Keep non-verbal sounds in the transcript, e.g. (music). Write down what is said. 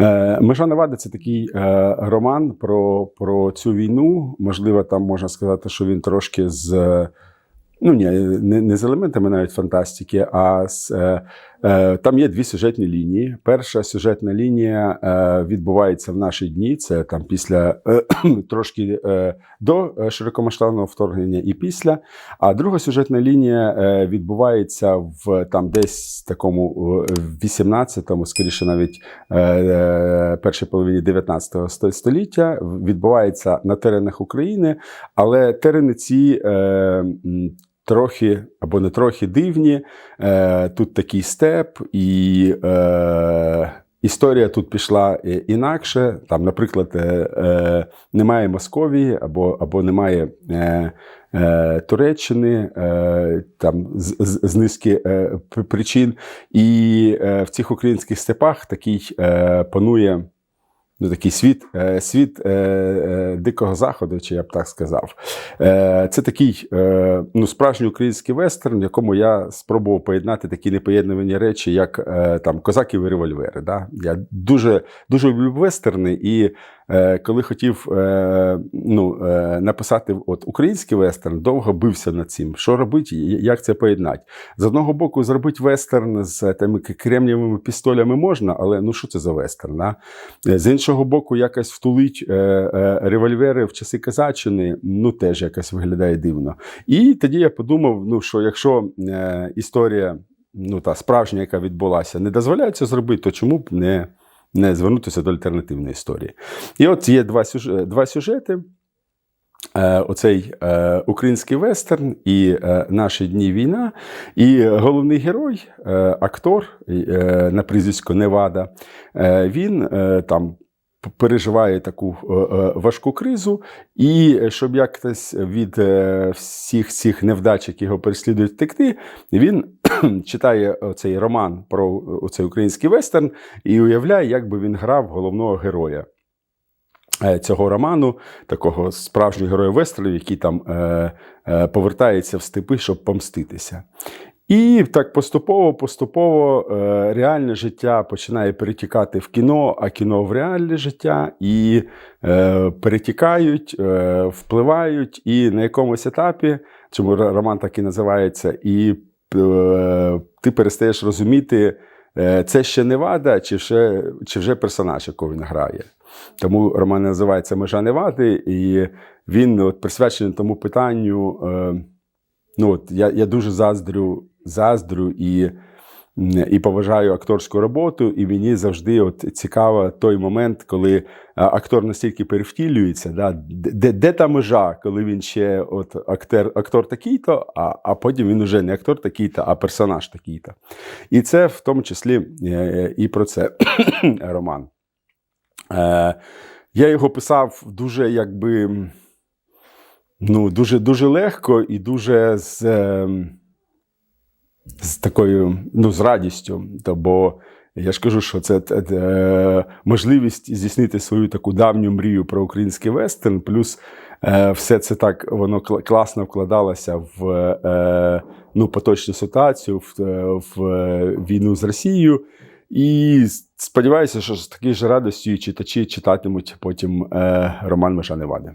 Е, Межа Невади це такий е, роман про, про цю війну. Можливо, там можна сказати, що він трошки з. Ну ні, не, з елементами навіть фантастики, а з, е, там є дві сюжетні лінії. Перша сюжетна лінія е, відбувається в наші дні. Це там після е, (clears throat) трошки е, до е, широкомасштабного вторгнення і після. А друга сюжетна лінія е, відбувається в там десь такому е, 18-му, скоріше навіть е, е, першій половині 19 сто- століття. Відбувається на теренах України, але терени ці. Трохи або не трохи дивні. Е, тут такий степ, і е, історія тут пішла е, інакше. Там, наприклад, е, е, немає Московії або, або немає е, е, Туреччини, там з, з, з низки причин. І в цих українських степах такий панує. Ну, такий світ, е, світ е, е, дикого заходу, чи я б так сказав. Це такий ну, справжній український вестерн, в якому я спробував поєднати такі непоєднувані речі, як там козаків і револьвери. Да? Я дуже, дуже люблю вестерни, і коли хотів е, ну, е, написати от, український вестерн, довго бився над цим. Що робити, як це поєднати? З одного боку, зробити вестерн з тими кремнієвими пістолями можна, але ну що це за вестерн? Е, З іншого боку, якось втулить е, е, револьвери в часи Казаччини, ну теж якось виглядає дивно. І тоді я подумав: ну що якщо е, історія, ну та справжня, яка відбулася, не дозволяє це зробити, то чому б не, не звернутися до альтернативної історії? І от є два, сюж- два сюжети. Е, Оцей е, український вестерн і е, наші дні війна. І головний герой, актор на прізвисько Невада, він там переживає таку е, е, важку кризу, і е, щоб якось від всіх цих невдач, які його переслідують втекти, він (clears throat) читає цей роман про цей український вестерн і уявляє, як би він грав головного героя цього роману, такого справжнього героя вестернів, який там е, е, повертається в степи, щоб помститися. І так поступово, поступово е, реальне життя починає перетікати в кіно, а кіно в реальне життя, і е, перетікають, е, впливають, і на якомусь етапі, чому роман так і називається, і ти перестаєш розуміти, це ще не вада, чи вже, чи вже персонаж, якого він грає. Тому роман називається Межа Невади, і він от, присвячений тому питанню. Ну, от, я, я дуже заздрю, заздрю і, і поважаю акторську роботу, і мені завжди от, цікаво той момент, коли актор настільки перевтілюється, да, де, де та межа, коли він ще от, актер, актор такий-то, а, а потім він вже не актор такий-то, а персонаж такий-то. І це в тому числі е, і про це (coughs) роман. Е, я його писав дуже якби. Ну, дуже, дуже легко і дуже з, ем, з такою, ну, з радістю. То, бо я ж кажу, що це е, е, можливість здійснити свою таку давню мрію про український вестерн, плюс е, все це так воно класно вкладалося в е, ну, поточну ситуацію, в, е, в е, війну з Росією. І сподіваюся, що з такою ж радістю читачі читатимуть потім е, роман Межа Невади.